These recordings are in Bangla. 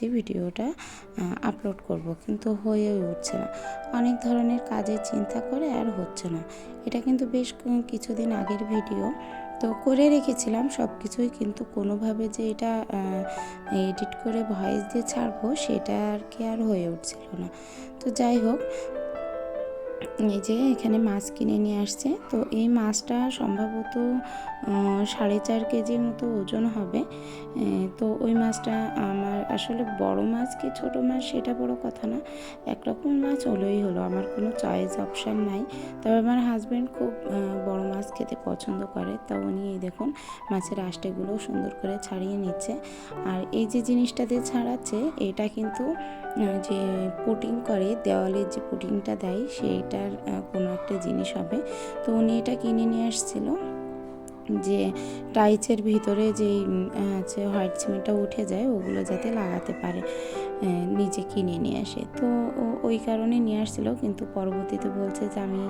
ভাবছি ভিডিওটা আপলোড করব, কিন্তু হয়ে উঠছে না। অনেক ধরনের কাজের চিন্তা করে আর হচ্ছে না। এটা কিন্তু বেশ কিছুদিন আগের ভিডিও। তো করে রেখেছিলাম সব কিছুই কিন্তু কোনোভাবে যে এটা এডিট করে ভয়েস দিয়ে ছাড়বো, সেটা আর কি আর হয়ে উঠছিল না। তো যাই হোক এই যে এখানে মাছ কিনে নিয়ে আসছে। তো এই মাছটা সম্ভবত সাড়ে চার কেজির মতো ওজন হবে। তো ওই মাছটা আমার আসলে বড় মাছ কি ছোট মাছ সেটা বড় কথা না। একরকম মাছ হলোই হলো, আমার কোনো চয়েস অপশান নাই। তবে আমার হাজব্যান্ড খুব বড় মাছ খেতে পছন্দ করে। তা উনি এই দেখুন মাছের আষ্টেগুলো সুন্দর করে ছাড়িয়ে নিচ্ছে। আর এই যে জিনিসটা দিয়ে ছাড়াচ্ছে, এটা কিন্তু যে পুটিং করে, দেওয়ালের যে পুটিংটা দেয়, সেইটার আহ, কোনো একটা জিনিস হবে। তো উনি এটা কিনে নিয়ে আসছিল যে টাইচের ভিতরে যে হচ্ছে হোয়াইট সিমেন্টটা উঠে যায় ওগুলো যাতে লাগাতে পারে নিজে কিনে নিয়ে আসে। তো ওই কারণে নিয়ে আসছিল কিন্তু পরবর্তীতে বলছে যে আমি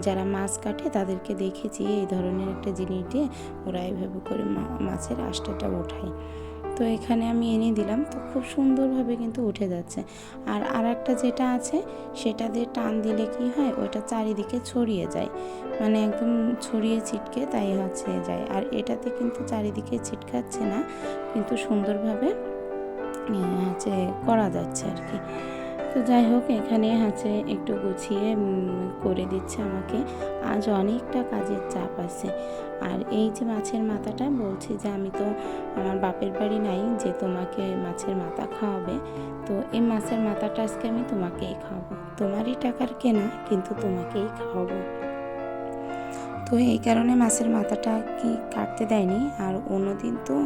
যারা মাছ কাটে তাদেরকে দেখেছি এই ধরনের একটা জিনিস দিয়ে ওরা এইভাবে করে মাছের আষ্টাটা ওঠায়। তো এখানে আমি এনে দিলাম। তো খুব সুন্দরভাবে কিন্তু উঠে যাচ্ছে। আর আর একটা যেটা আছে, সেটা দিয়ে টান দিলে কি হয় ওইটা চারিদিকে ছড়িয়ে যায়। মানে একদম ছড়িয়ে ছিটকে তাই হচ্ছে যায়। আর এটাতে কিন্তু চারিদিকে ছিটকাচ্ছে না, কিন্তু সুন্দরভাবে হচ্ছে করা যাচ্ছে আর কি। তো যাই হোক, এখানে হচ্ছে একটু গুছিয়ে করে দিচ্ছে আমাকে। আজ অনেকটা কাজের চাপ আছে। আর এই যে মাছের মাথাটা, বলছি যে আমি তো আমার বাপের বাড়ি নাই, যে তোমাকে মাছের মাথা খাওয়াবে, তো এই মাছের মাথাটা আজকে আমি তোমাকেই খাওয়াবো। তোমারই টাকার কেনা, কিন্তু তোমাকেই খাওয়াবো। তো এই কারণে মাছের মাথাটা কি কাটতে দেয়নি। আর অন্যদিন তো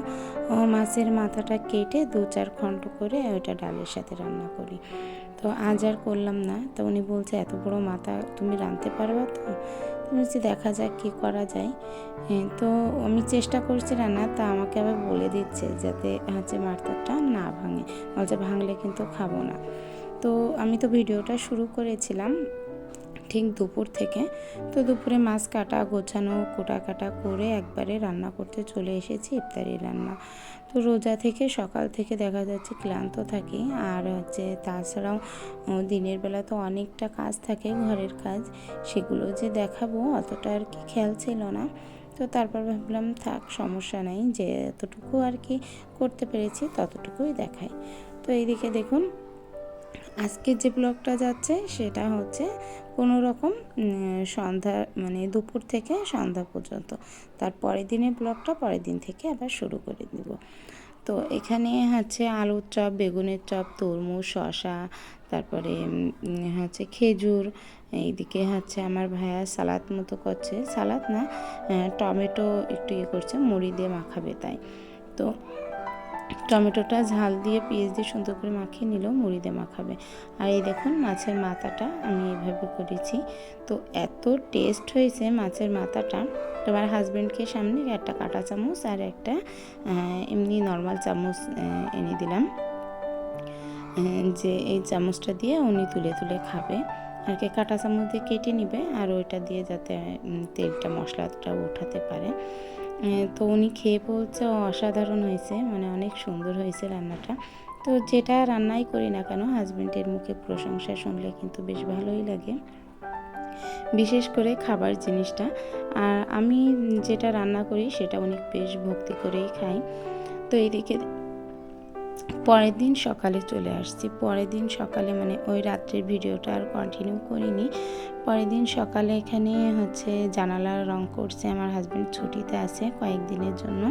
মাছের মাথাটা কেটে দু চার খণ্ড করে ওইটা ডালের সাথে রান্না করি। তো আজ আর করলাম না। তো উনি বলছে, এত বড় মাথা তুমি রাঁধতে পারবা তো? তুমি যে দেখা যাক কী করা যায়। তো আমি চেষ্টা করছি রান্না, তা আমাকে আবার বলে দিচ্ছে যাতে হচ্ছে মাথাটা না ভাঙে। বলছে, ভাঙলে কিন্তু খাব না। তো আমি তো ভিডিওটা শুরু করেছিলাম। ঠিক দুপুর থেকে। তো দুপুরে মাছ কাটা, গোছানো, কোটা কাটা করে একবারে রান্না করতে চলে এসেছি ইফতারি রান্না। তো রোজা থেকে সকাল থেকে দেখা যাচ্ছে ক্লান্ত থাকি। আর হচ্ছে তাছাড়াও দিনের বেলা তো অনেকটা কাজ থাকে, ঘরের কাজ। সেগুলো যে দেখাবো অতটা আর কি খেয়াল ছিল না। তো তারপর ভাবলাম, থাক, সমস্যা নাই। যে এতটুকু আর কি করতে পেরেছি, ততটুকুই দেখাই। তো এইদিকে দেখুন আজকে যে ব্লগটা যাচ্ছে সেটা হচ্ছে কোনো রকম সন্ধ্যা মানে দুপুর থেকে সন্ধ্যা পর্যন্ত। তার পরের দিনের ব্লগটা পরের দিন থেকে আবার শুরু করে দিব। তো এখানে হচ্ছে আলুর চপ, বেগুনের চপ, তরমুজ শশা তারপরে হচ্ছে খেজুর, এইদিকে হচ্ছে আমার ভাইয়া সালাদ মতো করছে। সালাদ না টমেটো একটু ইয়ে করছে, মুড়ি দিয়ে মাখাবে তাই। তো টমেটোটা ঝাল দিয়ে, পেঁয়াজ দিয়ে সুন্দর করে মাখিয়ে নিল, মুড়ি দিয়ে মাখাবে। আর এই দেখুন, মাছের মাথাটা আমি এইভাবে করেছি। তো এত টেস্ট হয়েছে মাছের মাথাটা। তোমার হাজব্যান্ডকে সামনে একটা কাঁটা চামচ আর একটা এমনি নর্মাল চামচ এনে দিলাম। যে এই চামচটা দিয়ে উনি তুলে তুলে খাবে। আর কি কাঁটা চামচ দিয়ে কেটে নিবে আর ওইটা দিয়ে যাতে তেলটা, মশলাটা উঠাতে পারে। তো উনি খেয়ে বলছে, অসাধারণ হয়েছে মানে অনেক সুন্দর হয়েছে রান্নাটা। তো যেটা রান্নাই করি না কেন হাজব্যান্ডের মুখে প্রশংসা শুনলে কিন্তু বেশ ভালোই লাগে। বিশেষ করে খাবার জিনিসটা। আর আমি যেটা রান্না করি, সেটা অনেক বেশ ভক্তি করেই খাই তো এইদিকে পরের দিন সকালে চলে আসছি। পরের দিন সকালে মানে ওই রাত্রের ভিডিওটা আর কন্টিনিউ করিনি। পরের দিন সকালে এখানে হচ্ছে জানালার রং করছে। আমার হাজব্যান্ড ছুটিতে আছে কয়েকদিনের জন্য।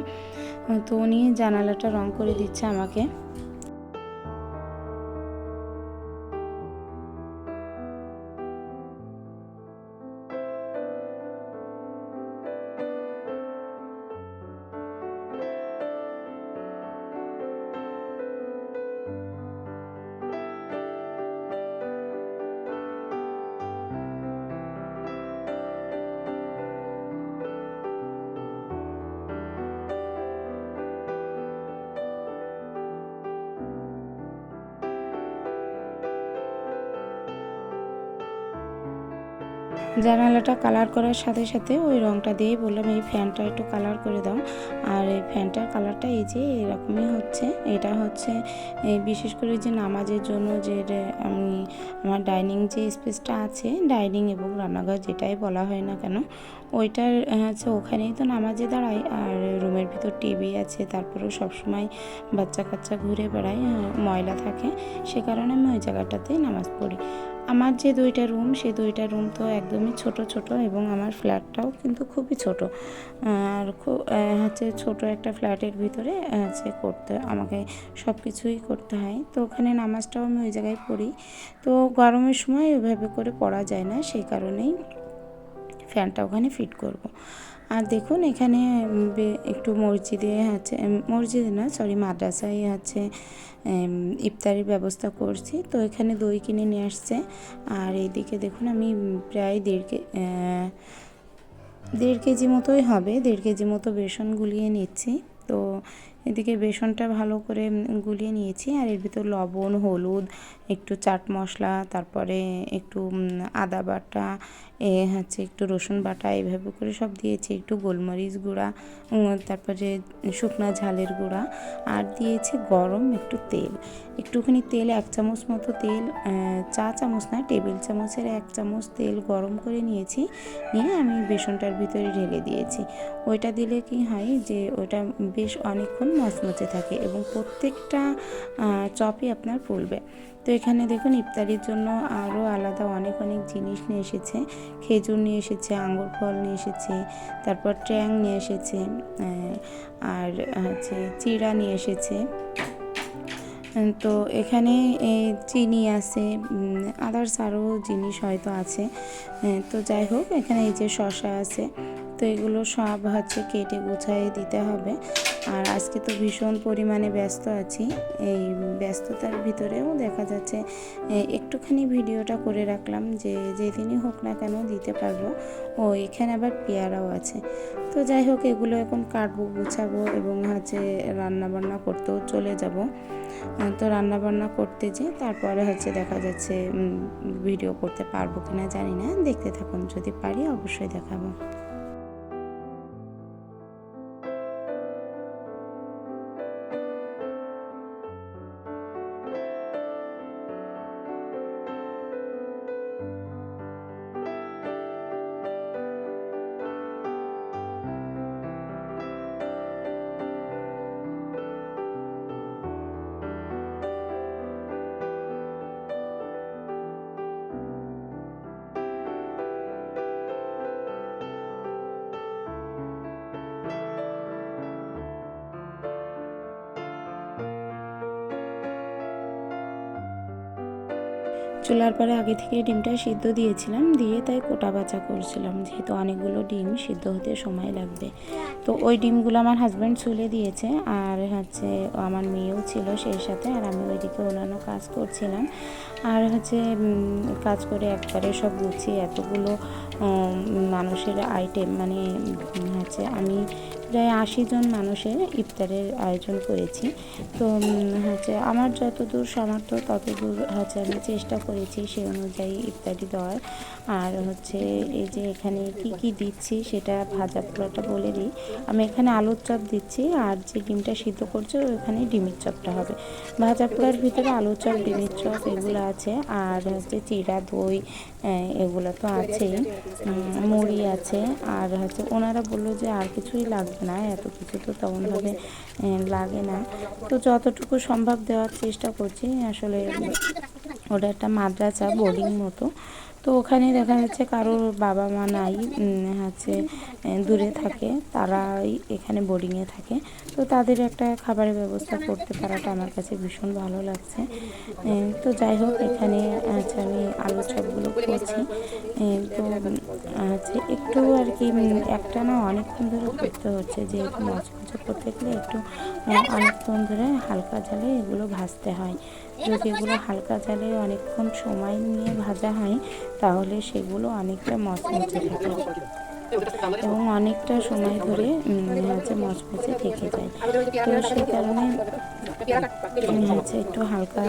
তো উনি জানালাটা রং করে দিচ্ছে আমাকে। জানালাটা কালার করার সাথে সাথে ওই রঙটা দিয়েই বললাম, এই ফ্যানটা একটু কালার করে দাও। আর এই ফ্যানটার কালারটা এই যে এরকমই হচ্ছে। এটা হচ্ছে, এই বিশেষ করে যে নামাজের জন্য যে আমি, আমার ডাইনিং যে স্পেসটা আছে ডাইনিং এবং রান্নাঘর যেটাই বলা হয় না কেন, ওইটার হচ্ছে ওখানেই তো নামাজে দাঁড়াই। আর রুমের ভিতর টিভি আছে, তারপরেও সবসময় বাচ্চা কাচ্চা ঘুরে বেড়ায় ময়লা থাকে। সে কারণে আমি ওই জায়গাটাতেই নামাজ পড়ি। আমার যে দুইটা রুম সেই দুইটা রুম তো একদমই ছোট ছোট এবং আমার ফ্ল্যাটটাও কিন্তু খুবই ছোট। আর খুব হচ্ছে ছোট একটা ফ্ল্যাটের ভিতরে হচ্ছে করতে, আমাকে সব কিছুই করতে হয়। তো ওখানে নামাজটাও আমি ওই জায়গায় পড়ি। তো গরমের সময় ওইভাবে করে পড়া যায় না, সেই কারণেই ফ্যানটা ওখানে ফিট করব। আর দেখুন এখানে একটু মসজিদে উম, মসজিদে না সরি মাদ্রাসায় উম, ইফতারির ব্যবস্থা করছি। তো এখানে দই কিনে নিয়ে আসছে। আর এইদিকে দেখুন আমি প্রায় দেড় কে দেড় কেজি মতোই হবে। দেড় কেজি মতো বেসন গুলিয়ে নিচ্ছি। তো এদিকে বেসনটা ভালো করে গুলিয়ে নিয়েছি। আর এর ভিতর লবণ হলুদ একটু চাট মশলা তারপরে একটু আদা বাটা হচ্ছে একটু রসুন বাটা এইভাবে করে সব দিয়েছি, একটু গোলমরিচ গুঁড়া তারপরে শুকনো ঝালের গুঁড়া, আর দিয়েছি গরম একটু তেল। একটুখানি তেল, এক চামচ মতো তেল চা চামচ না টেবিল চামচের এক চামচ তেল গরম করে নিয়েছি, নিয়ে আমি বেসনটার ভিতরে ঢেলে দিয়েছি। ওইটা দিলে কি হয় যে ওটা বেশ অনেকক্ষণ মচমচে থাকে এবং প্রত্যেকটা চপই আপনার ফুলবে। তো এখানে দেখুন ইফতারির জন্য আরও আলাদা অনেক অনেক জিনিস নিয়ে এসেছে। খেজুর নিয়ে এসেছে, আঙ্গুর ফল নিয়ে এসেছে, তারপর ট্যাং নিয়ে এসেছে আর হচ্ছে চিড়া নিয়ে এসেছে। তো এখানে চিনি আছে আদার্স আরও জিনিস হয়তো আছে। তো যাই হোক, এখানে এই যে শশা আছে তো এগুলো সব হচ্ছে কেটে গুছাই দিতে হবে। আর আজকে তো ভীষণ পরিমাণে ব্যস্ত আছি। এই ব্যস্ততার ভিতরেও দেখা যাচ্ছে একটুখানি ভিডিওটা করে রাখলাম যে যেদিনই হোক না কেন দিতে পারব। ও, এখানে আবার পেয়ারাও আছে। তো যাই হোক, এগুলো এখন কাটবো, গুছাবো এবং হচ্ছে রান্নাবান্না করতেও চলে যাব। তো রান্নাবান্না করতে যে তারপরে হচ্ছে দেখা যাচ্ছে ভিডিও করতে পারব কিনা জানি না। দেখতে থাকুন, যদি পারি অবশ্যই দেখাবো। চুলার পরে আগে থেকে ডিমটা সিদ্ধ দিয়েছিলাম, দিয়ে তাই কোটা বাচা করছিলাম, যেহেতু অনেকগুলো ডিম সিদ্ধ হতে সময় লাগবে। তো ওই ডিমগুলো আমার হাজব্যান্ড চুলে দিয়েছে, আর হচ্ছে আমার মেয়েও ছিল সেই সাথে, আর আমি ওইদিকে অন্যান্য কাজ করছিলাম। আর হচ্ছে কাজ করে একবারে সব গুছিয়ে এতগুলো মানুষের আইটেম মানে হচ্ছে আমি প্রায় আশি জন মানুষের ইফতারের আয়োজন করেছি। তো হচ্ছে আমার যতদূর সামর্থ্য ততদূর হচ্ছে আমি চেষ্টা করেছি সেই অনুযায়ী ইফতারি দেওয়ার। আর হচ্ছে এই যে এখানে কি কি দিচ্ছি সেটা ভাজা পোড়াটা বলে দিই। আমি এখানে আলুর চপ দিচ্ছি আর যে ডিমটা সিদ্ধ করছে ওখানে ডিমের চপটা হবে। ভাজা পোড়ার ভিতরে আলুর চপ, ডিমের চপ এগুলো আছে আর হচ্ছে চিড়া দই এগুলো তো আছেই। মুড়ি আছে আর হচ্ছে ওনারা বলল যে আর কিছুই লাগবে না, এত কিছু তো তেমনভাবে লাগে না। তো যতটুকু সম্ভব দেওয়ার চেষ্টা করছি, আসলে ওটা একটা মাদ্রাসা বোর্ডিং মতো। তো ওখানে দেখা যাচ্ছে কারোর বাবা মা নাই হচ্ছে দূরে থাকে, তারাই এখানে বোর্ডিংয়ে থাকে। তো তাদের একটা খাবারের ব্যবস্থা করতে পারাটা আমার কাছে ভীষণ ভালো লাগছে। তো যাই হোক, এখানে, হচ্ছে, আমি আলু চপগুলো করছি। তো, হচ্ছে, একটু আর কি একটা না অনেকক্ষণ ধরে করতে হচ্ছে, যেহেতু মচমচে করতে গেলে একটু অনেকক্ষণ ধরে হালকা জালে এগুলো ভাজতে হয়। যদি এগুলো হালকা জালে অনেকক্ষণ সময় নিয়ে ভাজা হয়, তাহলে সেগুলো অনেকটা মচমচে থাকে। এবং অনেকটা সময় ধরে হচ্ছে মচমচে থেকে যায়। তো সেই কারণে হচ্ছে একটু হালকা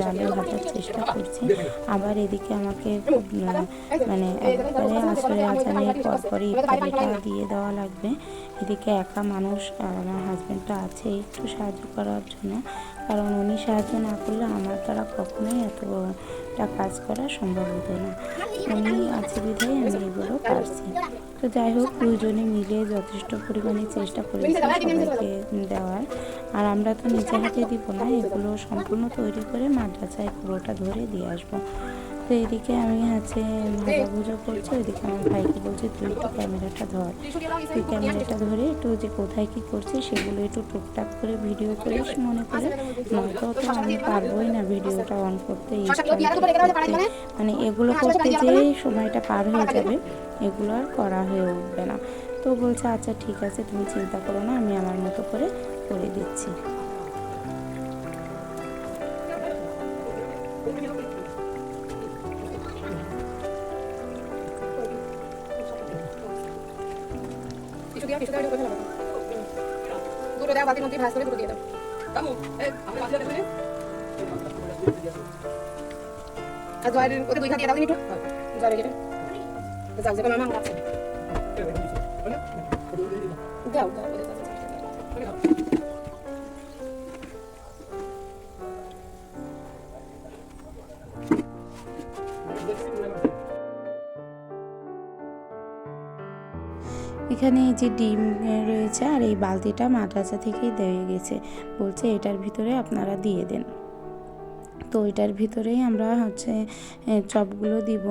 জালে ভাজার চেষ্টা করছি। আবার এদিকে আমাকে মানে একবারে আসরে আজানের পরপরই ইফতারিটা দিয়ে দেওয়া লাগবে। এদিকে একা মানুষ, আমার হাজব্যান্ডটা আছে, একটু সাহায্য করার জন্য। কারণ উনি সাহায্য না করলে আমার দ্বারা কখনোই এতটা কাজ করা সম্ভব হতো না। উনি আছে বিধায় আমি এগুলো পারছি। তো যাই হোক, দুজনে মিলে যথেষ্ট পরিমাণে চেষ্টা করেছি সবাইকে দেওয়ার। আর আমরা তো নিজে হাতে দিব না, এগুলো সম্পূর্ণ তৈরি করে মাদ্রাসায় পুরোটা ধরে দিয়ে আসব। তো এদিকে আমি হচ্ছে ভাজা ভুজো করছি ওইদিকে আমার ভাইকে বলছি তুই একটু ক্যামেরাটা ধর। তুই ক্যামেরাটা ধরে একটু যে কোথায় কি করছি সেগুলো একটু টুকটাক করে ভিডিও করিস মনে করে। নয়তো তো আমি পারবোই না ভিডিওটা অন করতে মানে এগুলো করতে যেই সময়টা পার হয়ে যাবে এগুলো আর করা হয়ে উঠবে না। তো বলছে আচ্ছা ঠিক আছে তুমি চিন্তা করো না আমি আমার মতো করে করে দিচ্ছি। দিয়ে টিস্যু দিয়ে করে ফেলো দুটো দাও বালতির মধ্যে ভাঁজ করে দুটো দিয়ে দাও আর জয়ের ওদের দুই খাত দিয়ে দাও একটু জয়ের কেটে যাও যে কোনো আমার আছে দাও দাও এখানে এই যে ডিম রয়েছে আর এই বালতিটা মাদ্রাসা থেকেই দেওয়া গেছে। বলছে এটার ভিতরে আপনারা দিয়ে দেন। তো এটার ভিতরেই আমরা হচ্ছে চপগুলো দিব।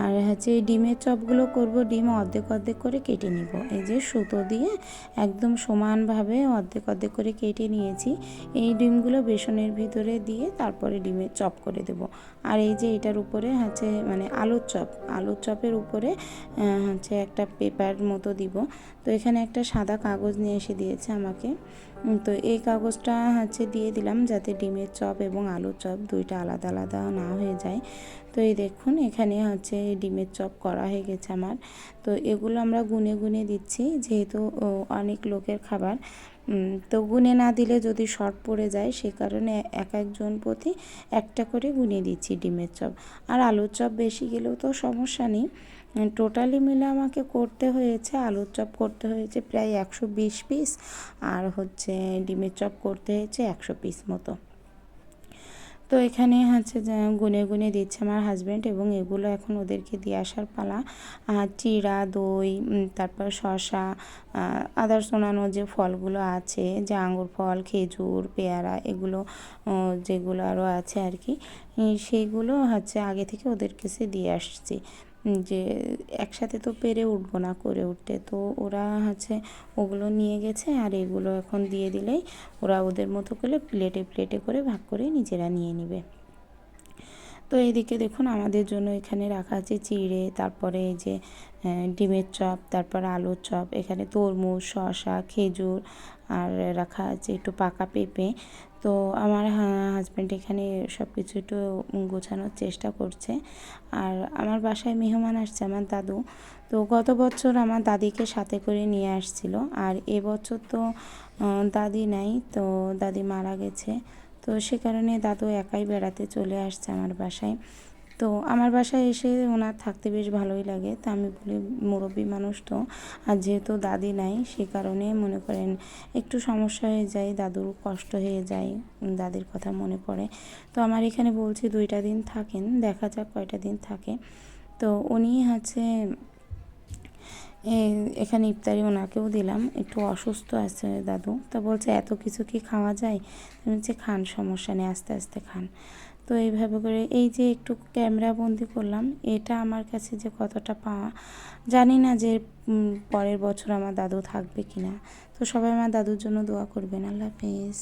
আর হচ্ছে ডিমের চপগুলো করব, ডিম অর্ধেক অর্ধেক করে কেটে নিব। এই যে সুতো দিয়ে একদম সমানভাবে অর্ধেক অর্ধেক করে কেটে নিয়েছি। এই ডিমগুলো বেসনের ভিতরে দিয়ে তারপরে ডিমের চপ করে দেব। আর এই যে এটার উপরে হচ্ছে মানে আলুর চপ, আলুর চপের উপরে হচ্ছে একটা পেপার মতো দিব। তো এখানে একটা সাদা কাগজ নিয়ে এসে দিয়েছে আমাকে। তো এই কাগজটা হচ্ছে দিয়ে দিলাম যাতে ডিমের চপ এবং আলুর চপ দুইটা আলাদা আলাদা না হয়ে যায়। তো এই দেখুন, এখানে হচ্ছে ডিমের চপ করা হয়ে গেছে আমার। তো এগুলো আমরা গুনে গুনে দিচ্ছি, যেহেতু অনেক লোকের খাবার। তো গুনে না দিলে যদি শর্ট পড়ে যায়, সে কারণে এক একজন প্রতি একটা করে গুনে দিচ্ছি ডিমের চপ। আর আলুর চপ বেশি গেলেও তো সমস্যা নেই। টোটালি মিলে আমাকে করতে হয়েছে, আলুর চপ করতে হয়েছে প্রায় একশো বিশ পিস আর হচ্ছে ডিমের চপ করতে হয়েছে একশো পিস মতো। তো এখানে হচ্ছে গুনে গুনে দিচ্ছে আমার হাজব্যান্ড এবং এগুলো এখন ওদেরকে দিয়ে আসার পালা। চিড়া, দই তারপর শশা আদার্স অন্যান্য যে ফলগুলো আছে, যে আঙুর ফল, খেজুর, পেয়ারা এগুলো যেগুলো আরও আছে আর কি সেইগুলো হচ্ছে আগে থেকে ওদের কাছে দিয়ে আসছি। যে একসাথে তো পেরে উঠবো না করে উঠতে। তো ওরা হচ্ছে ওগুলো নিয়ে গেছে আর এগুলো এখন দিয়ে দিলেই ওরা ওদের মতো করে প্লেটে প্লেটে করে ভাগ করে নিজেরা নিয়ে নেবে। তো এইদিকে দেখুন আমাদের জন্য এখানে রাখা আছে চিড়ে, তারপরে এই যে ডিমের চপ, তারপর আলুর চপ, এখানে তরমুজ, শসা, খেজুর আর রাখা আছে একটু পাকা পেঁপে। তো আমার হাজব্যান্ড এখানে সব কিছু একটু গোছানোর চেষ্টা করছে। আর আমার বাসায় মেহমান আসছে আমার দাদু। তো গত বছর আমার দাদিকে সাথে করে নিয়ে আসছিল। আর এবছর তো দাদি নাই, তো দাদি মারা গেছে। তো সে কারণে দাদু একাই বেড়াতে চলে আসছে আমার বাসায়। তো আমার বাসায় এসে ওনার থাকতে বেশ ভালোই লাগে। তা আমি বলি, মুরব্বী মানুষ তো। আর যেহেতু দাদি নাই, সে কারণে মনে করেন একটু সমস্যা হয়ে যায়, দাদুর কষ্ট হয়ে যায়, দাদির কথা মনে পড়ে। তো আমার এখানে বলছি দুইটা দিন থাকেন, দেখা যাক কয়টা দিন থাকে। তো উনি হচ্ছে এখানে ইফতারি ওনাকেও দিলাম, একটু অসুস্থ আছে দাদু। তা বলছে, এত কিছু কি খাওয়া যায়? বলছি, খান, সমস্যা নেই, আস্তে আস্তে খান। তো এইভাবে করে এই যে একটু ক্যামেরা বন্দি করলাম, এটা আমার কাছে যে কতটা পাওয়া, জানি না যে পরের বছর আমার দাদু থাকবে কি না তো সবাই আমার দাদুর জন্য দোয়া করবেন, আল্লাহ হাফিজ।